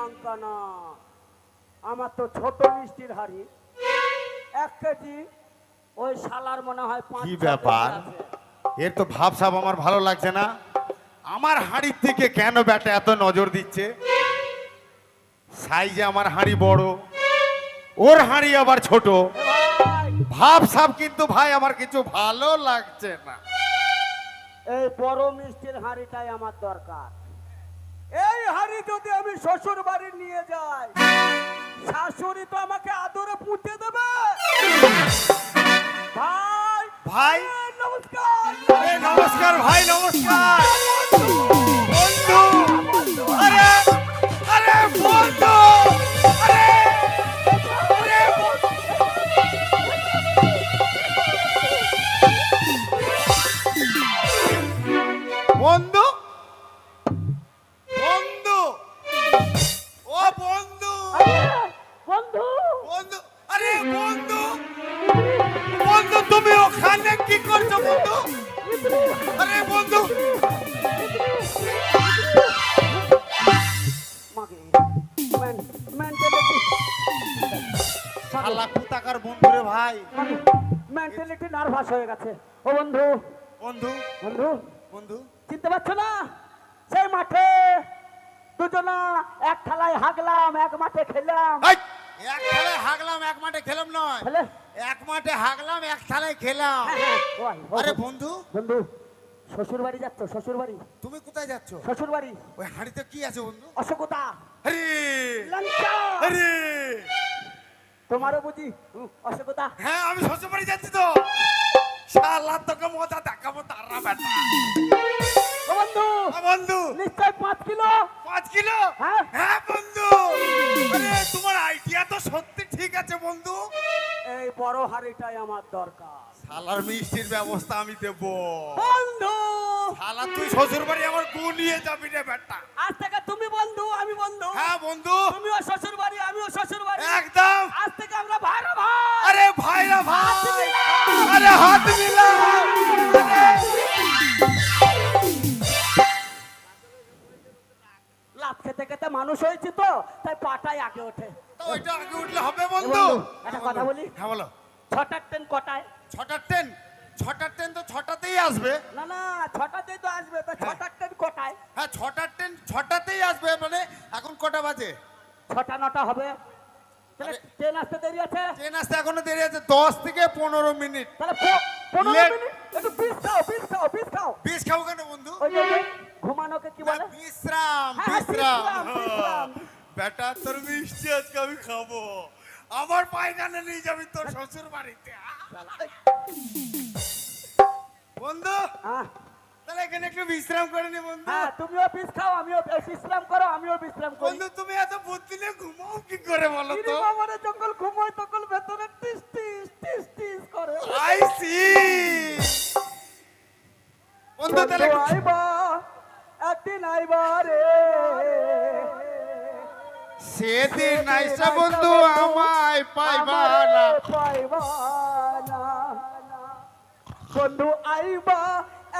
লঙ্কা না আমার তো ছোট মিষ্টির হাড়ি। এক কেজি ওই শালার মনে হয় কি ব্যাপার? এর তো ভাব সাব আমার ভালো লাগছে না। আমার হাঁড়ির থেকে কেন ব্যাটা এত নজর দিচ্ছে? সাইজে আমার হাঁড়ি বড় ওর হাঁড়ি আবার ছোট। ভাব সাব কিন্তু ভাই আমার কিছু ভালো লাগছে না। এই বড় মিষ্টির হাঁড়িটাই আমার দরকার। এই হাঁড়ি যদি আমি শ্বশুর বাড়ি নিয়ে যাই শাশুড়ি তো আমাকে আদরে পুঁতে দেবে। ভাই ভাই। নমস্কার। নমস্কার ভাই নমস্কার। বন্ধু আরে আরে বন্ধু আরে আরে বন্ধু। বন্ধু শালা বন্ধু রে ভাই মেন্টালিটি নার্ভাস হয়ে গেছে ও বন্ধু বন্ধু বন্ধু বন্ধু চিনতে পারছ না সেই মাঠে দুজনা এক থালায় হাগলাম এক মাঠে খেলাম এক থালায় হাগলাম এক মাঠে খেলাম নয় এক মাঠে হাগলাম এক থালায় খেলাম আরে। বন্ধু বন্ধু শ্বশুর বাড়ি যাচ্ছ শ্বশুর বাড়ি তুমি কোথায় যাচ্ছ? শ্বশুর বাড়ি ওই হাঁড়িতে কি আছে বন্ধু? অশোকতা। আরে আরে তোমারও বুঝি? অশোকতা। হ্যাঁ আমি শ্বশুর বাড়ি যাচ্ছি তো। শালা তোকে মজা দেখাবো তারা বেটা বন্ধু বন্ধু। নিশ্চয় পাঁচ কিলো? পাঁচ কিলো? হ্যাঁ। বড় হাড়িটাই আমার দরকার। শালার মিষ্টির ব্যবস্থা আমি দেব। বন্ধু! শালা তুই শ্বশুর বাড়ি আমার গু নিয়ে যাবি রে বেটা। আজ থেকে তুমি বন্ধু আমি বন্ধু। হ্যাঁ বন্ধু। তুমিও শ্বশুর বাড়ি আমিও শ্বশুর বাড়ি একদম। আজ থেকে আমরা ভাইরা ভাই। আরে ভাইরা ভাই। আরে হাত মিলাও লাভ খেতে খেতে মানুষ হয়েছে তো তাই পাটাই আগে ওঠে। তো ওইটা আগে উঠলে হবে বন্ধু। বন্ধু, একটা কথা বলি? হ্যাঁ বলো। ছটার ট্রেন কটায়? ছটার ট্রেন? ছটার ট্রেন তো ছটাতেই আসবে। না না ছটাতেই তো আসবে তো ছটার ট্রেন কটায়? হ্যাঁ ছটার ট্রেন ছটাতেই আসবে মানে এখন কটা বাজে? ছটা নটা হবে। ট্রেন আসতে দেরি আছে? ট্রেন আসতে এখনও দেরি আছে দশ থেকে পনেরো মিনিট। তাহলে পনেরো মিনিট? একটু বিষ খাও বিষ খাও বিষ খাও। বিষ খাব কেন বন্ধু? ঘুমানোকে কি বলে? বিশ্রাম হ্যাঁ, হ্যাঁ, বিশ্রাম। বেটা তোর মিষ্টি আজকে আমি খাব। আমার পায়খানা নিয়ে যাবি তোর শ্বশুর বাড়িতে বন্ধু হ্যাঁ। তাহলে এখানে একটু বিশ্রাম করে নি বন্ধু। হ্যাঁ তুমিও খাও আমিও বিশ্রাম করো আমিও বিশ্রাম করি। বন্ধু তুমি এত বুদ্ধি নিয়ে ঘুমাও কি করে বলো তো? যখন ঘুমোয় তখন ভেতরে টিস টিস টিস টিস করে। I see. বন্ধু তাহলে সেদিন আইসা বন্ধু আমায় পাইবা না পাইবা না। বন্ধু আইবা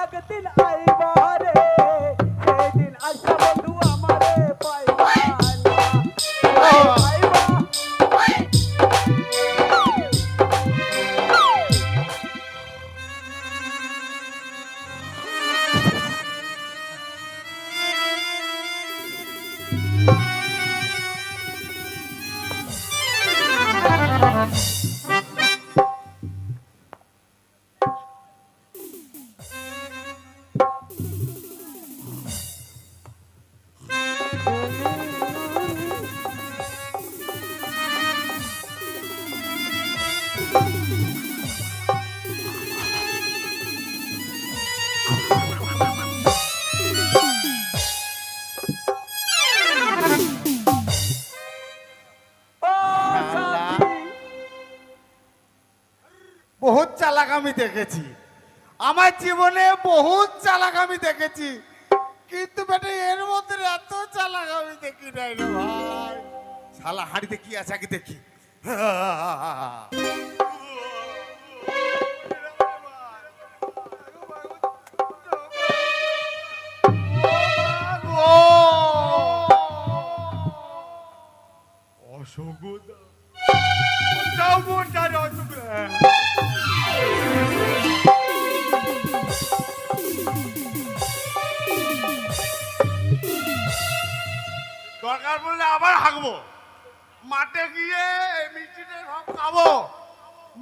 একদিন আইবা রে আমি দেখেছি। আমার জীবনে বহুত চালাক আমি দেখেছি। কিন্তু বেটা, এর মধ্যে এত চালাক আমি দেখি নাই রে ভাই। শালা, হাঁড়িতে কি আছে আগে দেখি। সগুদা যাও। বোন দরকার পড়লে আবার হাঁকবো। মাঠে গিয়ে এই সব খাব।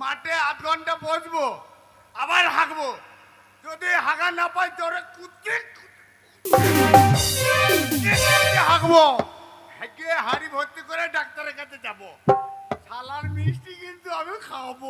মাঠে আধ ঘণ্টা বসবো, আবার হাঁকবো। যদি হাঁকা না পাই তোরে কুত্তে হাঁকবো। হেঁকে হাড়ি ভর্তি করে ডাক্তারের কাছে যাব। শালার মিষ্টি কিন্তু আমি খাব।